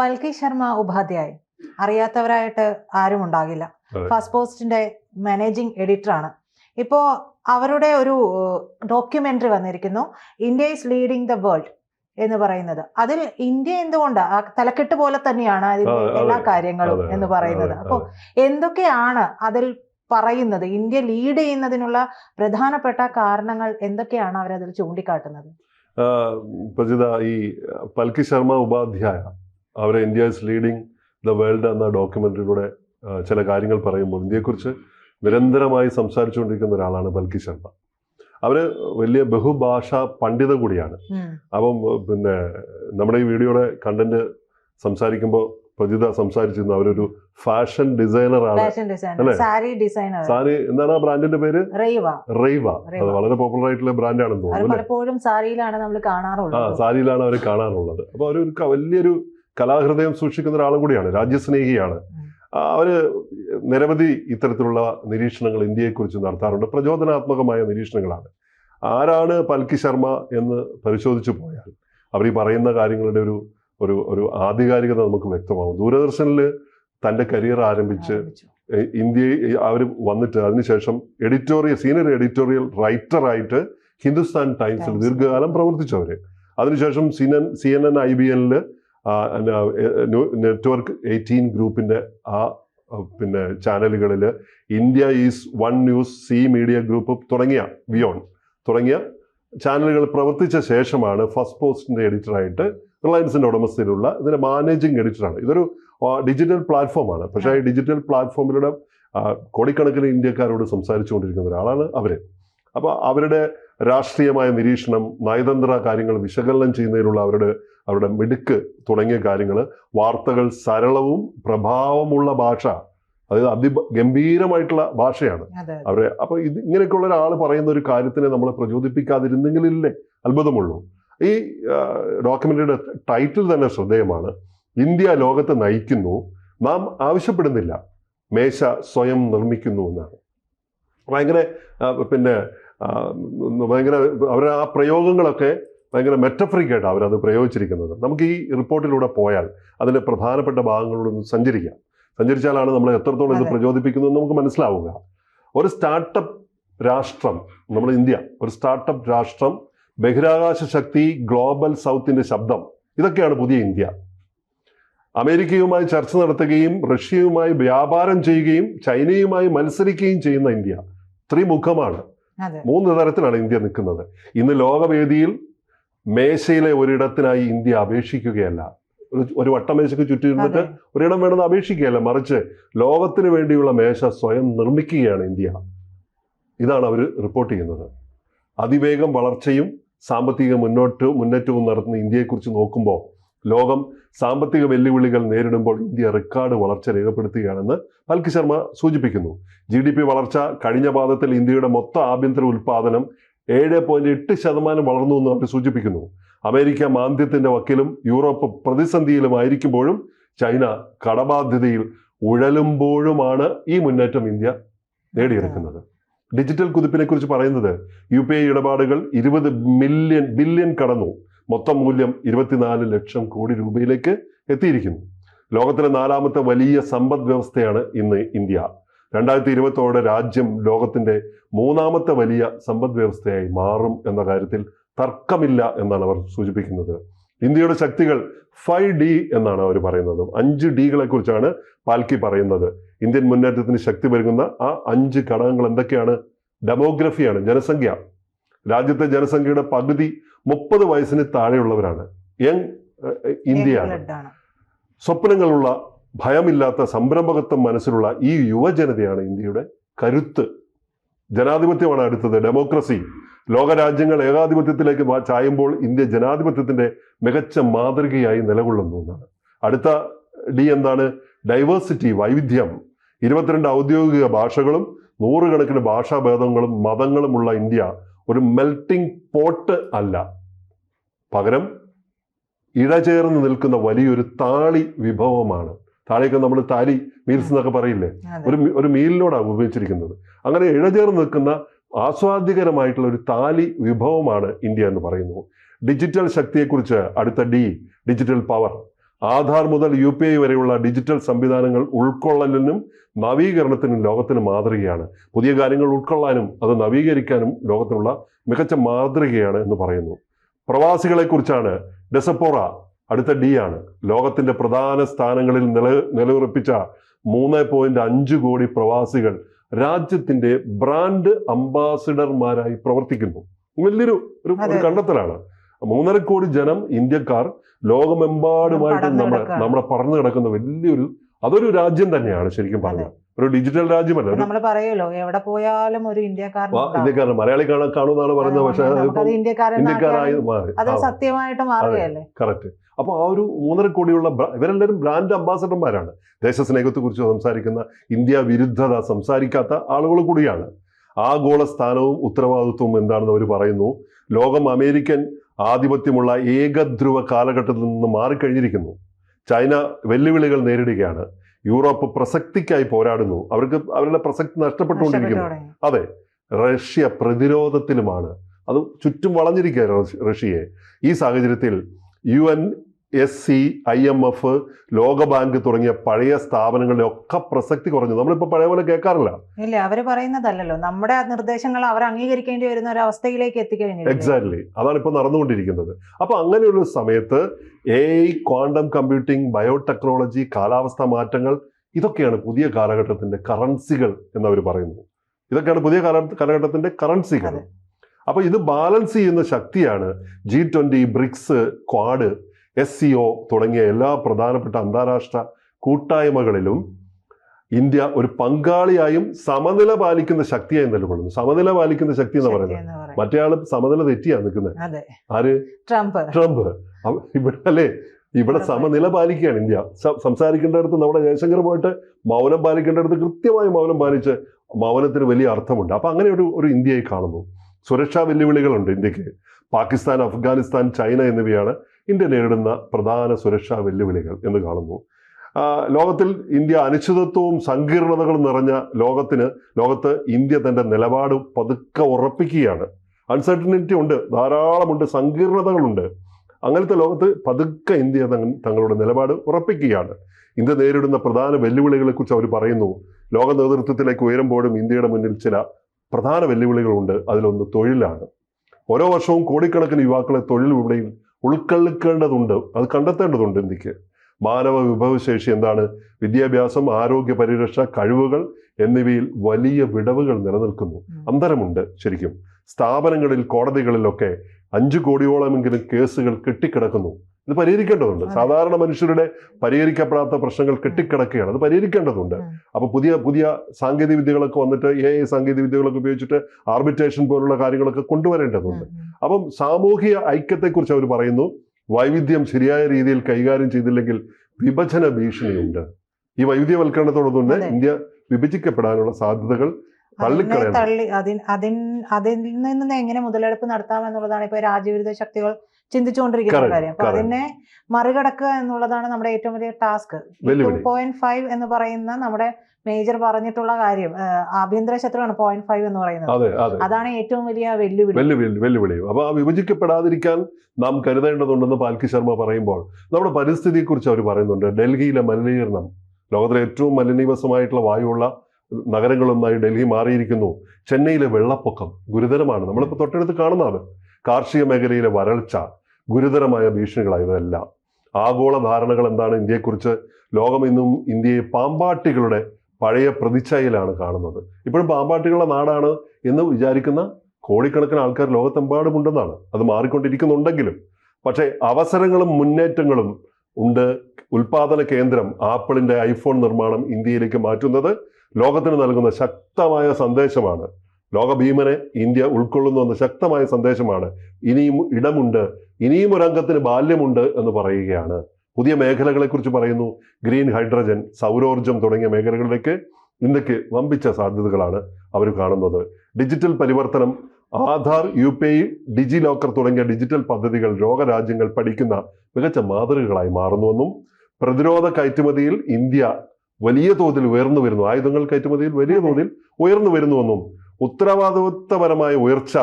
പൽക്കി ശർമ്മ ഉപാധ്യായ്. അറിയാത്തവരായിട്ട് ആരും ഉണ്ടാകില്ല. ഫസ്റ്റ് പോസ്റ്റിന്റെ മാനേജിംഗ് എഡിറ്റർ ആണ് ഇപ്പോ അവരുടെ ഒരു ഡോക്യുമെന്ററി വന്നിരിക്കുന്നു. India is leading the world എന്ന് പറയുന്നത്. അതിൽ ഇന്ത്യ എന്തുകൊണ്ട് ആ തലക്കെട്ട് പോലെ തന്നെയാണ് അതിന്റെ അതെ, അതെ. എല്ലാ കാര്യങ്ങളും എന്ന് പറയുന്നത്. അതെ, അപ്പൊ എന്തൊക്കെയാണ് അതിൽ പറയുന്നത്? ഇന്ത്യ ലീഡ് ചെയ്യുന്നതിനുള്ള പ്രധാനപ്പെട്ട കാരണങ്ങൾ എന്തൊക്കെയാണ് അവരതിൽ ചൂണ്ടിക്കാട്ടുന്നത്? പ്രജിത ഈ പൽക്കി ശർമ്മ ഉപാധ്യായ അവരെ India is leading the world എന്ന ഡോക്യുമെന്ററിയിലൂടെ ആ, ചില കാര്യങ്ങൾ പറയുമ്പോൾ ഇന്ത്യയെക്കുറിച്ച് നിരന്തരമായി സംസാരിച്ചുകൊണ്ടിരിക്കുന്ന ഒരാളാണ് ബൽക്കി ശർമ്മ. അവർ വലിയ ബഹുഭാഷ പണ്ഡിത കൂടിയാണ്. അപ്പം പിന്നെ നമ്മുടെ ഈ വീഡിയോയുടെ കണ്ടന്റ് സംസാരിക്കുമ്പോൾ പ്രജിത സംസാരിച്ചിരുന്നു. അവരൊരു ഫാഷൻ ഡിസൈനർ ആണ്. അല്ലേ? സാരി എന്താണ് ആ ബ്രാൻഡിന്റെ പേര്? റൈവ. അത് വളരെ പോപ്പുലർ ആയിട്ടുള്ള ബ്രാൻഡാണെന്ന് തോന്നുന്നു? പലപ്പോഴും സാരിയിലാണ് നമ്മൾ ആ കാണാറുള്ളത്. സാരിയിലാണ് അവർ കാണാറുള്ളത്. അപ്പൊ അവരൊരു ക- വലിയൊരു കലാഹൃദയം സൂക്ഷിക്കുന്ന ഒരാൾ കൂടിയാണ് രാജ്യസ്നേഹിയാണ്. അവർ അവർ നിരവധി ഇത്തരത്തിലുള്ള നിരീക്ഷണങ്ങൾ ഇന്ത്യയെക്കുറിച്ച് നടത്താറുണ്ട്. പ്രചോദനാത്മകമായ നിരീക്ഷണങ്ങളാണ്. ആരാണ് പൽക്കി ശർമ്മ എന്ന് പരിശോധിച്ചു പോയാൽ അവർ ഈ പറയുന്ന കാര്യങ്ങളുടെ ഒരു ഒരു ഒരു ആധികാരികത നമുക്ക് വ്യക്തമാകും ദൂരദർശനിൽ തന്റെ കരിയർ ആരംഭിച്ച് ഇന്ത്യയിൽ ഇന്ത്യ അവർ വന്നിട്ട് അതിനുശേഷം എഡിറ്റോറിയൽ സീനിയർ എഡിറ്റോറിയൽ റൈറ്ററായിട്ട് ഹിന്ദുസ്ഥാൻ ടൈംസിൽ. ദീർഘകാലം പ്രവർത്തിച്ചവർ അതിനുശേഷം C N C N N I B എനിൽ network eighteen ഗ്രൂപ്പിന്റെ ആ പിന്നെ ചാനലുകളിൽ India is one news Zee media group തുടങ്ങിയ വിയോൺ തുടങ്ങിയ ചാനലുകൾ പ്രവർത്തിച്ച ശേഷമാണ് ഫസ്റ്റ് പോസ്റ്റിന്റെ എഡിറ്ററായിട്ട് റിലയൻസിന്റെ ഉടമസ്ഥയിലുള്ള ഇതിന്റെ മാനേജിംഗ് എഡിറ്ററാണ്. ഇതൊരു ഡിജിറ്റൽ പ്ലാറ്റ്ഫോമാണ്. പക്ഷേ ഈ ഡിജിറ്റൽ പ്ലാറ്റ്ഫോമിലൂടെ കോടിക്കണക്കിന് ഇന്ത്യക്കാരോട് സംസാരിച്ചുകൊണ്ടിരിക്കുന്ന ഒരാളാണ് അവർ. അപ്പോൾ അവരുടെ രാഷ്ട്രീയമായ നിരീക്ഷണം നയതന്ത്ര കാര്യങ്ങൾ വിശകലനം ചെയ്യുന്നതിനുള്ള അവരുടെ അവരുടെ മിടുക്ക് തുടങ്ങിയ കാര്യങ്ങൾ വാർത്തകൾ സരളവും പ്രഭാവമുള്ള ഭാഷ അതായത് അതി അതിഗംഭീരമായിട്ടുള്ള ഭാഷയാണ്. അവരെ അപ്പൊ ഇത് ഇങ്ങനെയൊക്കെയുള്ള ഒരാൾ പറയുന്ന ഒരു കാര്യത്തിനെ നമ്മളെ പ്രചോദിപ്പിക്കാതിരുന്നെങ്കിലില്ലേ അത്ഭുതമുള്ളൂ. ഈ ഡോക്യുമെന്ററിയുടെ ടൈറ്റിൽ തന്നെ ശ്രദ്ധേയമാണ്. ഇന്ത്യ ലോകത്തെ നയിക്കുന്നു. നാം ആവശ്യപ്പെടുന്നില്ല. മേശ സ്വയം നിർമ്മിക്കുന്നു എന്നാണ്. ഭയങ്കര പിന്നെ ഭയങ്കര അവർ ആ പ്രയോഗങ്ങളൊക്കെ ഭയങ്കര മെറ്റഫ്രിക്കായിട്ടാണ് അവരത് പ്രയോഗിച്ചിരിക്കുന്നത്. നമുക്ക് ഈ റിപ്പോർട്ടിലൂടെ പോയാൽ അതിന്റെ പ്രധാനപ്പെട്ട ഭാഗങ്ങളിലൂടെ ഒന്ന് സഞ്ചരിക്കാം. സഞ്ചരിച്ചാലാണ് നമ്മൾ എത്രത്തോളം ഇത് പ്രചോദിപ്പിക്കുന്നതെന്ന് പ്രചോദിപ്പിക്കുന്നത് നമുക്ക് മനസ്സിലാവുക. ഒരു സ്റ്റാർട്ടപ്പ് രാഷ്ട്രം നമ്മുടെ ഇന്ത്യ ഒരു സ്റ്റാർട്ടപ്പ് രാഷ്ട്രം ബഹിരാകാശ ശക്തി ഗ്ലോബൽ സൗത്തിന്റെ ശബ്ദം ഇതൊക്കെയാണ് പുതിയ ഇന്ത്യ. അമേരിക്കയുമായി ചർച്ച നടത്തുകയും റഷ്യയുമായി വ്യാപാരം ചെയ്യുകയും ചൈനയുമായി മത്സരിക്കുകയും ചെയ്യുന്ന ഇന്ത്യ ത്രിമുഖമാണ്. മൂന്ന് തരത്തിലാണ് ഇന്ത്യ നിൽക്കുന്നത്. ഇന്ന് ലോകവേദിയിൽ മേശയിലെ ഒരിടത്തിനായി ഇന്ത്യ അപേക്ഷിക്കുകയല്ല. ഒരു ഒരു വട്ടമേശയ്ക്ക് ചുറ്റിരുന്നിട്ട് ഒരിടം വേണമെന്ന് അപേക്ഷിക്കുകയല്ല. മറിച്ച് ലോകത്തിന് വേണ്ടിയുള്ള മേശ സ്വയം നിർമ്മിക്കുകയാണ് ഇന്ത്യ. ഇതാണ് അവർ റിപ്പോർട്ട് ചെയ്യുന്നത്. അതിവേഗം വളർച്ചയും സാമ്പത്തിക മുന്നോട്ട് മുന്നേറ്റവും നടത്തുന്ന ഇന്ത്യയെക്കുറിച്ച് നോക്കുമ്പോൾ ലോകം സാമ്പത്തിക വെല്ലുവിളികൾ നേരിടുമ്പോൾ ഇന്ത്യ റെക്കോർഡ് വളർച്ച രേഖപ്പെടുത്തുകയാണെന്ന് പൽക്കി ശർമ്മ സൂചിപ്പിക്കുന്നു. ജി ഡി പി വളർച്ച കഴിഞ്ഞ പാദത്തിൽ ഇന്ത്യയുടെ മൊത്ത ആഭ്യന്തര ഉൽപാദനം ഏഴ് പോയിന്റ് എട്ട് ശതമാനം വളർന്നു എന്ന് അവർ സൂചിപ്പിക്കുന്നു. അമേരിക്ക മാന്ദ്യത്തിന്റെ വക്കിലും യൂറോപ്പ് പ്രതിസന്ധിയിലുമായിരിക്കുമ്പോഴും ചൈന കടബാധ്യതയിൽ ഉഴലുമ്പോഴുമാണ് ഈ മുന്നേറ്റം ഇന്ത്യ നേടിയെടുക്കുന്നത്. ഡിജിറ്റൽ കുതിപ്പിനെ കുറിച്ച് പറയുന്നത് യു പി ഐ ഇടപാടുകൾ ഇരുപത് മില്യൺ ബില്യൺ കടന്നു. മൊത്തം മൂല്യം ഇരുപത്തിനാല് ലക്ഷം കോടി രൂപയിലേക്ക് എത്തിയിരിക്കുന്നു. ലോകത്തിലെ നാലാമത്തെ വലിയ സമ്പദ് വ്യവസ്ഥയാണ് ഇന്ന് ഇന്ത്യ. രണ്ടായിരത്തി ഇരുപത്തോടെ രാജ്യം ലോകത്തിന്റെ മൂന്നാമത്തെ വലിയ സമ്പദ് വ്യവസ്ഥയായി മാറും എന്ന കാര്യത്തിൽ തർക്കമില്ല എന്നാണ് അവർ സൂചിപ്പിക്കുന്നത്. ഇന്ത്യയുടെ ശക്തികൾ ഫൈവ് ഡി എന്നാണ് അവർ പറയുന്നത്. അഞ്ച് ഡികളെ കുറിച്ചാണ് പാൽക്കി പറയുന്നത്. ഇന്ത്യൻ മുന്നേറ്റത്തിന് ശക്തി വരുന്ന ആ അഞ്ച് ഘടകങ്ങൾ എന്തൊക്കെയാണ്? ഡെമോഗ്രഫിയാണ് ജനസംഖ്യ. രാജ്യത്തെ ജനസംഖ്യയുടെ പകുതി മുപ്പത് വയസ്സിന് താഴെയുള്ളവരാണ്. യങ് ഇന്ത്യയാണ്. സ്വപ്നങ്ങളുള്ള ഭയമില്ലാത്ത സംരംഭകത്വം മനസ്സിലുള്ള ഈ യുവജനതയാണ് ഇന്ത്യയുടെ കരുത്ത്. ജനാധിപത്യമാണ് അടുത്തത്. ഡെമോക്രസി. ലോകരാജ്യങ്ങൾ ഏകാധിപത്യത്തിലേക്ക് ചായുമ്പോൾ ഇന്ത്യ ജനാധിപത്യത്തിന്റെ മികച്ച മാതൃകയായി നിലകൊള്ളുന്നു എന്നാണ്. അടുത്ത ഡി എന്താണ്? ഡൈവേഴ്സിറ്റി വൈവിധ്യം. ഇരുപത്തിരണ്ട് ഔദ്യോഗിക ഭാഷകളും നൂറുകണക്കിന് ഭാഷാഭേദങ്ങളും മതങ്ങളുമുള്ള ഇന്ത്യ ഒരു മെൽറ്റിംഗ് പോട്ട് അല്ല. പകരം ഇഴചേർന്ന് നിൽക്കുന്ന വലിയൊരു താളി വിഭവമാണ്. താളിയൊക്കെ നമ്മൾ താലി മീൽസ് എന്നൊക്കെ പറയില്ലേ? ഒരു ഒരു മീലിനോടാണ് ഉപയോഗിച്ചിരിക്കുന്നത്. അങ്ങനെ ഇഴചേർന്ന് നിൽക്കുന്ന ആസ്വാദ്യകരമായിട്ടുള്ള ഒരു താലി വിഭവമാണ് ഇന്ത്യ എന്ന് പറയുന്നു. ഡിജിറ്റൽ ശക്തിയെക്കുറിച്ച് അടുത്ത ഡി ഡിജിറ്റൽ പവർ ആധാർ മുതൽ യു പി ഐ വരെയുള്ള ഡിജിറ്റൽ സംവിധാനങ്ങൾ ഉൾക്കൊള്ളലിനും നവീകരണത്തിനും ലോകത്തിന് മാതൃകയാണ്. പുതിയ കാര്യങ്ങൾ ഉൾക്കൊള്ളാനും അത് നവീകരിക്കാനും ലോകത്തിനുള്ള മികച്ച മാതൃകയാണ് എന്ന് പറയുന്നു. പ്രവാസികളെക്കുറിച്ചാണ് ഡെസപ്പോറ അടുത്ത ഡി ആണ്. ലോകത്തിന്റെ പ്രധാന സ്ഥാനങ്ങളിൽ നില നിലയുറപ്പിച്ച മൂന്ന് പോയിന്റ് അഞ്ച് കോടി പ്രവാസികൾ രാജ്യത്തിന്റെ ബ്രാൻഡ് അംബാസിഡർമാരായി പ്രവർത്തിക്കുന്നു. വലിയൊരു ഒരു കണ്ടെത്തലാണ്. മൂന്നര കോടി ജനം ഇന്ത്യക്കാർ ലോകമെമ്പാടുമായിട്ട് നമ്മുടെ. നമ്മുടെ പറന്നു കിടക്കുന്ന വലിയൊരു അതൊരു രാജ്യം തന്നെയാണ് ശരിക്കും പറഞ്ഞത് ഒരു ഡിജിറ്റൽ രാജ്യമല്ല. നമ്മൾ പറയുമല്ലോ എവിടെ പോയാലും ഒരു ഇന്ത്യക്കാരൻ ഇന്ത്യക്കാരൻ മലയാളി കാണുമെന്നാണ് പറയുന്നത് പക്ഷെ ഇന്ത്യക്കാരായി ആക്കിയാലും മാറി. അത് സത്യമായിട്ട് മാറുകയല്ലേ? കറക്റ്റ്. അപ്പൊ ആ ഒരു മൂന്നര കോടിയുള്ള ഇവരെല്ലാവരും ബ്രാൻഡ് അംബാസഡർമാരാണ്. ദേശസ്നേഹത്തെ കുറിച്ച് സംസാരിക്കുന്ന ഇന്ത്യ വിരുദ്ധത സംസാരിക്കാത്ത ആളുകൾ കൂടിയാണ്. ആഗോള സ്ഥാനവും ഉത്തരവാദിത്വവും എന്താണെന്ന് അവർ പറയുന്നു. ലോകം അമേരിക്കൻ ആധിപത്യമുള്ള ഏകധ്രുവ കാലഘട്ടത്തിൽ നിന്ന് മാറിക്കഴിഞ്ഞിരിക്കുന്നു. ചൈന വെല്ലുവിളികൾ നേരിടുകയാണ്. യൂറോപ്പ് പ്രസക്തിക്കായി പോരാടുന്നു. അവർക്ക് അവരുടെ പ്രസക്തി നഷ്ടപ്പെട്ടു നഷ്ടപ്പെട്ടുകൊണ്ടിരിക്കുന്നു. അതെ റഷ്യ പ്രതിരോധത്തിലുമാണ്. അത് ചുറ്റും വളഞ്ഞിരിക്കുക റഷ്യ- റഷ്യയെ. ഈ സാഹചര്യത്തിൽ U N S C I M F ലോകബാങ്ക് തുടങ്ങിയ പഴയ സ്ഥാപനങ്ങളുടെ ഒക്കെ പ്രസക്തി കുറഞ്ഞു. നമ്മളിപ്പോൾ പഴയ പോലെ കേൾക്കാറില്ല. ഇല്ല അവർ പറയുന്നതല്ലല്ലോ. നമ്മുടെ നിർദ്ദേശങ്ങൾ അവർ അംഗീകരിക്കേണ്ടി വരുന്ന ഒരു അവസ്ഥയിലേക്ക് എത്തിക്കഴിഞ്ഞു എക്സാക്ട്ലി അതാണ് ഇപ്പോൾ നടന്നുകൊണ്ടിരിക്കുന്നത്. അപ്പൊ അങ്ങനെയുള്ള സമയത്ത് A I quantum computing biotechnology കാലാവസ്ഥാ മാറ്റങ്ങൾ ഇതൊക്കെയാണ് പുതിയ കാലഘട്ടത്തിന്റെ കറൻസികൾ എന്നവർ പറയുന്നു ഇതൊക്കെയാണ് പുതിയ കാലഘട്ടത്തിന്റെ കറൻസികൾ അതെ. അപ്പൊ ഇത് ബാലൻസ് ചെയ്യുന്ന ശക്തിയാണ് G twenty BRICS Quad S C O തുടങ്ങിയ എല്ലാ പ്രധാനപ്പെട്ട അന്താരാഷ്ട്ര കൂട്ടായ്മകളിലും ഇന്ത്യ ഒരു പങ്കാളിയായും സമനില പാലിക്കുന്ന ശക്തിയായി നിലകൊള്ളുന്നു. സമനില പാലിക്കുന്ന ശക്തി എന്ന് പറയുന്നത്? മറ്റേ ആൾ സമനില തെറ്റിയാ നിൽക്കുന്നത്. ആര്? ട്രംപ്. ട്രംപ്. ഇവിടെ അല്ലേ? ഇവിടെ സമനില പാലിക്കുകയാണ് ഇന്ത്യ. സംസാരിക്കേണ്ടടുത്ത് നമ്മുടെ ജയശങ്കർ പോയിട്ട് മൗനം പാലിക്കേണ്ടടുത്ത് കൃത്യമായി മൗനം പാലിച്ച് മൗനത്തിന് വലിയ അർത്ഥമുണ്ട്. അപ്പൊ അങ്ങനെ ഒരു ഒരു ഇന്ത്യയെ കാണുന്നു. സുരക്ഷാ വെല്ലുവിളികളുണ്ട് ഇന്ത്യയ്ക്ക്. പാകിസ്ഥാൻ അഫ്ഗാനിസ്ഥാൻ ചൈന എന്നിവയാണ് ഇന്ത്യ നേരിടുന്ന പ്രധാന സുരക്ഷാ വെല്ലുവിളികൾ എന്ന് കാണുന്നു. ലോകത്തിൽ ഇന്ത്യ അനിശ്ചിതത്വവും സങ്കീർണതകളും നിറഞ്ഞ ലോകത്തിന് ലോകത്ത് ഇന്ത്യ തന്റെ നിലപാട് പതുക്കെ ഉറപ്പിക്കുകയാണ്. അൺസർട്ടനിറ്റി ഉണ്ട് ധാരാളമുണ്ട് സങ്കീർണതകളുണ്ട്. അങ്ങനത്തെ ലോകത്ത് പതുക്കെ ഇന്ത്യ തങ്ങളുടെ നിലപാട് ഉറപ്പിക്കുകയാണ്. ഇന്ത്യ നേരിടുന്ന പ്രധാന വെല്ലുവിളികളെക്കുറിച്ച് അവർ പറയുന്നു. ലോക നേതൃത്വത്തിലേക്ക് ഉയരുമ്പോഴും ഇന്ത്യയുടെ മുന്നിൽ ചില പ്രധാന വെല്ലുവിളികളുണ്ട്. അതിലൊന്ന് തൊഴിലാണ്. ഓരോ വർഷവും കോടിക്കണക്കിന് യുവാക്കളെ തൊഴിൽ വിപണിയിൽ ഉൾക്കൊള്ളിക്കേണ്ടതുണ്ട്. അത് കണ്ടെത്തേണ്ടതുണ്ട് ഇന്ത്യയ്ക്ക്. മാനവ വിഭവശേഷി എന്താണ്? വിദ്യാഭ്യാസം ആരോഗ്യ പരിരക്ഷ കഴിവുകൾ എന്നിവയിൽ വലിയ വിടവുകൾ നിലനിൽക്കുന്നു. അന്തരമുണ്ട് ശരിക്കും. സ്ഥാപനങ്ങളിൽ കോടതികളിലൊക്കെ അഞ്ചു കോടിയോളമെങ്കിലും കേസുകൾ കെട്ടിക്കിടക്കുന്നു. ഇത് പരിഹരിക്കേണ്ടതുണ്ട്. സാധാരണ മനുഷ്യരുടെ പരിഹരിക്കപ്പെടാത്ത പ്രശ്നങ്ങൾ കെട്ടിക്കിടക്കുകയാണ്. അത് പരിഹരിക്കേണ്ടതുണ്ട്. അപ്പൊ പുതിയ പുതിയ സാങ്കേതിക വിദ്യകളൊക്കെ വന്നിട്ട് എ ഐ സാങ്കേതിക വിദ്യകളൊക്കെ ഉപയോഗിച്ചിട്ട് ആർബിറ്റേഷൻ പോലുള്ള കാര്യങ്ങളൊക്കെ കൊണ്ടുവരേണ്ടതുണ്ട്. അപ്പം സാമൂഹിക ഐക്യത്തെക്കുറിച്ച് അവർ പറയുന്നു വൈവിധ്യം ശരിയായ രീതിയിൽ കൈകാര്യം ചെയ്തില്ലെങ്കിൽ വിഭജന ഭീഷണിയുണ്ട്. ഈ വൈവിധ്യവൽക്കരണത്തോടൊപ്പം തന്നെ ഇന്ത്യ വിഭജിക്കപ്പെടാനുള്ള സാധ്യതകൾ തള്ളിക്കളയാണ്. തള്ളി അതിൻ അതിൽ നിന്ന് എങ്ങനെ മുതലെടുപ്പ് നടത്താം എന്നുള്ളതാണ് ഇപ്പൊ രാജ്യവിരുദ്ധ ശക്തികൾ ചിന്തിച്ചുകൊണ്ടിരിക്കുന്ന കാര്യം. അപ്പൊ അതിനെ മറികടക്കുക എന്നുള്ളതാണ് നമ്മുടെ ഏറ്റവും വലിയ ടാസ്ക്. ടു. പോയിന്റ് ഫൈവ് എന്ന് പറയുന്ന നമ്മുടെ മേജർ പറഞ്ഞിട്ടുള്ള കാര്യം ആഭ്യന്തര ശത്രുവാണ് പോയിന്റ് ഫൈവ് എന്ന് പറയുന്നത്. അതെ അതെ. അതാണ് ഏറ്റവും വലിയ വെല്ലുവിളി. വെല്ലുവിളി അപ്പൊ ആ വിഭജിക്കപ്പെടാതിരിക്കാൻ നാം കരുതേണ്ടതുണ്ടെന്ന് പാൽക്കി ശർമ്മ പറയുമ്പോൾ നമ്മുടെ പരിസ്ഥിതിയെ കുറിച്ച് അവർ പറയുന്നുണ്ട്. ഡൽഹിയിലെ മലിനീകരണം ലോകത്തിലെ ഏറ്റവും മലിനീവസമായിട്ടുള്ള വായുവുള്ള നഗരങ്ങളൊന്നായി ഡൽഹി മാറിയിരിക്കുന്നു. ചെന്നൈയിലെ വെള്ളപ്പൊക്കം ഗുരുതരമാണ്. നമ്മളിപ്പോൾ തൊട്ടടുത്ത് കാണുന്നതാണ്. കാർഷിക മേഖലയിലെ വരൾച്ച ഗുരുതരമായ ഭീഷണികളായതെല്ലാം ആഗോള ധാരണകൾ എന്താണ്? ഇന്ത്യയെക്കുറിച്ച് ലോകം ഇന്നും ഇന്ത്യയെ പാമ്പാട്ടികളുടെ പഴയ പ്രതിച്ഛായയിലാണ് കാണുന്നത്. ഇപ്പോഴും പാമ്പാട്ടികളുടെ നാടാണ് എന്ന് വിചാരിക്കുന്ന കോടിക്കണക്കിന് ആൾക്കാർ ലോകത്തെമ്പാടുമുണ്ടെന്നാണ് അത് മാറിക്കൊണ്ടിരിക്കുന്നുണ്ടെങ്കിലും പക്ഷേ അവസരങ്ങളും മുന്നേറ്റങ്ങളും ഉണ്ട്. ഉൽപാദന കേന്ദ്രം ആപ്പിളിന്റെ ഐഫോൺ നിർമ്മാണം ഇന്ത്യയിലേക്ക് മാറ്റുന്നത് ലോകത്തിന് നൽകുന്ന ശക്തമായ സന്ദേശമാണ്. ലോകഭീമനെ ഇന്ത്യ ഉൾക്കൊള്ളുന്നു എന്ന ശക്തമായ സന്ദേശമാണ്. ഇനിയും ഇടമുണ്ട് ഇനിയും ഒരു അംഗത്തിന് ബാല്യമുണ്ട് എന്ന് പറയുകയാണ്. പുതിയ മേഖലകളെ കുറിച്ച് പറയുന്നു. ഗ്രീൻ ഹൈഡ്രജൻ സൗരോർജം തുടങ്ങിയ മേഖലകളിലേക്ക് ഇന്ത്യയ്ക്ക് വമ്പിച്ച സാധ്യതകളാണ് അവർ കാണുന്നത്. ഡിജിറ്റൽ പരിവർത്തനം Aadhaar U P I DigiLocker തുടങ്ങിയ ഡിജിറ്റൽ പദ്ധതികൾ ലോകരാജ്യങ്ങൾ പഠിക്കുന്ന മികച്ച മാതൃകകളായി മാറുന്നുവെന്നും പ്രതിരോധ കയറ്റുമതിയിൽ ഇന്ത്യ വലിയ തോതിൽ ഉയർന്നു വരുന്നു. ആയുധങ്ങൾ കയറ്റുമതിയിൽ വലിയ തോതിൽ ഉയർന്നു വരുന്നുവെന്നും ഉത്തരവാദിത്വപരമായ ഉയർച്ച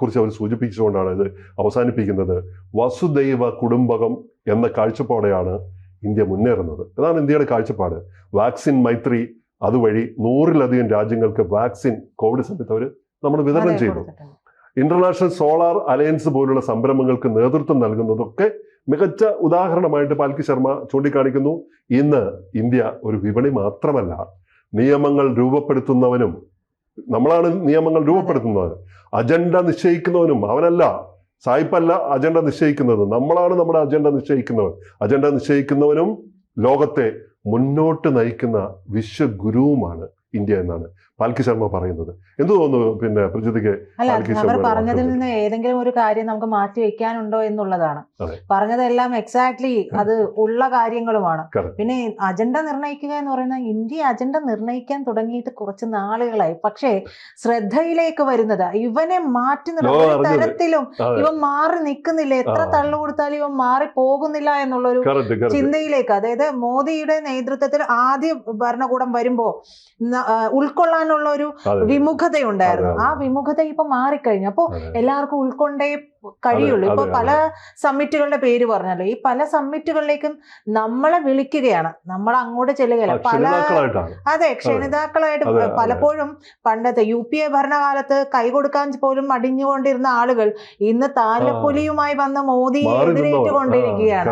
കുറിച്ച് അവർ സൂചിപ്പിച്ചുകൊണ്ടാണ് ഇത് അവസാനിപ്പിക്കുന്നത്. വസുദൈവ കുടുംബകം എന്ന കാഴ്ചപ്പാടെയാണ് ഇന്ത്യ മുന്നേറുന്നത്. അതാണ് ഇന്ത്യയുടെ കാഴ്ചപ്പാട്. വാക്സിൻ മൈത്രി അതുവഴി നൂറിലധികം രാജ്യങ്ങൾക്ക് വാക്സിൻ കോവിഡ് സമയത്ത് അവർ നമ്മൾ വിതരണം ചെയ്തു. ഇന്റർനാഷണൽ സോളാർ അലയൻസ് പോലുള്ള സംരംഭങ്ങൾക്ക് നേതൃത്വം നൽകുന്നതൊക്കെ മികച്ച ഉദാഹരണമായിട്ട് പാൽക്കി ശർമ്മ ചൂണ്ടിക്കാണിക്കുന്നു. ഇന്ന് ഇന്ത്യ ഒരു വിപണി മാത്രമല്ല. നിയമങ്ങൾ രൂപപ്പെടുത്തുന്നവനും നമ്മളാണ് നിയമങ്ങൾ രൂപപ്പെടുത്തുന്നത്. അജണ്ട നിശ്ചയിക്കുന്നവനും അവനല്ല. സായിപ്പല്ല അജണ്ട നിശ്ചയിക്കുന്നത്. നമ്മളാണ് നമ്മുടെ അജണ്ട നിശ്ചയിക്കുന്നവൻ. അജണ്ട നിശ്ചയിക്കുന്നവനും ലോകത്തെ മുന്നോട്ട് നയിക്കുന്ന വിശ്വഗുരുവുമാണ് ഇന്ത്യ എന്നാണ്. പാൽക്കി ശർമ്മ പറയുന്നത്. എന്ത് തോന്നുന്നു പിന്നെ പ്രജിതയ്ക്ക് അല്ല അവർ പറഞ്ഞതിൽ നിന്ന് ഏതെങ്കിലും ഒരു കാര്യം നമുക്ക് മാറ്റി വെക്കാനുണ്ടോ എന്നുള്ളതാണ്. പറഞ്ഞതെല്ലാം എക്സാക്ട്ലി അത് ഉള്ള കാര്യങ്ങളുമാണ്. പിന്നെ അജണ്ട നിർണയിക്കുക എന്ന് പറയുന്നത് ഇന്ത്യ അജണ്ട നിർണയിക്കാൻ തുടങ്ങിയിട്ട് കുറച്ച് നാളുകളായി. പക്ഷേ ശ്രദ്ധയിലേക്ക് വരുന്നത് ഇവനെ മാറ്റി നിർത്തുന്ന തരത്തിലും. ഇവൻ മാറി നിൽക്കുന്നില്ല. എത്ര. തള്ളു കൊടുത്താലും ഇവൻ മാറി പോകുന്നില്ല എന്നുള്ളൊരു ചിന്തയിലേക്ക്. അതായത് മോദിയുടെ നേതൃത്വത്തിൽ ആദ്യ ഭരണകൂടം വരുമ്പോ ന- ആ, ഉൾക്കൊള്ളാനുള്ള ഒരു വിമുഖതയുണ്ടായിരുന്നു. ആ വിമുഖത ഇപ്പൊ മാറിക്കഴിഞ്ഞു അപ്പോ അതെ. എല്ലാവർക്കും ഉൾക്കൊണ്ടേ കഴിയുള്ളൂ. ഇപ്പൊ പല സമ്മിറ്റുകളുടെ പേര് പറഞ്ഞല്ലോ. ഈ പല സമ്മിറ്റുകളിലേക്കും നമ്മളെ വിളിക്കുകയാണ്. നമ്മൾ അങ്ങോട്ട് ചെല്ലുകയല്ല. പല അതെ ക്ഷണിതാക്കളായിട്ട്. പലപ്പോഴും പണ്ടത്തെ യു പി എ ഭരണകാലത്ത് കൈകൊടുക്കാൻ പോലും അടിഞ്ഞുകൊണ്ടിരുന്ന ആളുകൾ ഇന്ന് താലപ്പൊലിയുമായി വന്ന മോദിയെ എതിരേറ്റ് കൊണ്ടിരിക്കുകയാണ്.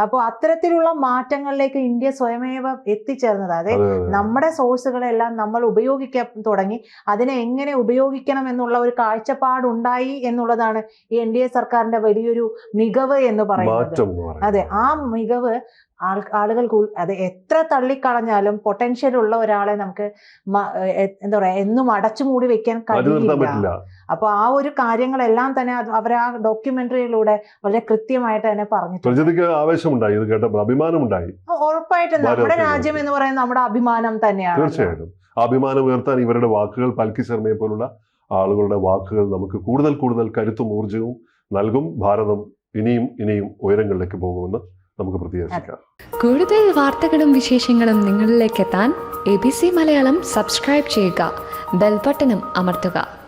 അപ്പോൾ അത്തരത്തിലുള്ള മാറ്റങ്ങളിലേക്ക് ഇന്ത്യ സ്വയമേവ എത്തിച്ചേർന്നത്. അതെ. നമ്മുടെ സോഴ്സുകളെല്ലാം നമ്മൾ ഉപയോഗിക്കാൻ തുടങ്ങി. അതിനെ എങ്ങനെ ഉപയോഗിക്കണം എന്നുള്ള ഒരു കാഴ്ചപ്പാടുണ്ടായി എന്നുള്ളതാണ് എൻ ഡി എ സർക്കാരിന്റെ വലിയൊരു മികവ് എന്ന് പറയുന്നത്. അതെ ആ മികവ് ആൾ ആളുകൾക്ക് അത് എത്ര തള്ളിക്കളഞ്ഞാലും പൊട്ടൻഷ്യൽ ഉള്ള ഒരാളെ നമുക്ക് എന്താ പറയാ എന്നും അടച്ചു മൂടി വെക്കാൻ കഴിയില്ല. അപ്പൊ ആ ഒരു കാര്യങ്ങളെല്ലാം തന്നെ അവർ ആ ഡോക്യുമെന്ററിയിലൂടെ വളരെ കൃത്യമായിട്ട് തന്നെ പറഞ്ഞിട്ടുണ്ട്. ആവേശമുണ്ടായി ഇത് കേട്ടപ്പോൾ അഭിമാനമുണ്ടായി. ഉറപ്പായിട്ടും നമ്മുടെ രാജ്യം എന്ന് പറയുന്നത് നമ്മുടെ അഭിമാനം തന്നെയാണ്. തീർച്ചയായിട്ടും. അഭിമാനം ഉയർത്താൻ ഇവരുടെ വാക്കുകൾ പൽക്കി ശർമ്മയെ പോലുള്ള ആളുകളുടെ വാക്കുകൾ നമുക്ക് കൂടുതൽ കൂടുതൽ കരുത്തും ഊർജവും നൽകും. ഭാരതം ഇനിയും ഇനിയും ഉയരങ്ങളിലേക്ക് പോകുമെന്ന് നമുക്ക് പ്രത്യാശിക്കാം കൂടുതൽ വാർത്തകളും വിശേഷങ്ങളും നിങ്ങളിലേക്ക് എത്താൻ A B C Malayalam subscribe ചെയ്യുക. ബെൽബട്ടനും അമർത്തുക.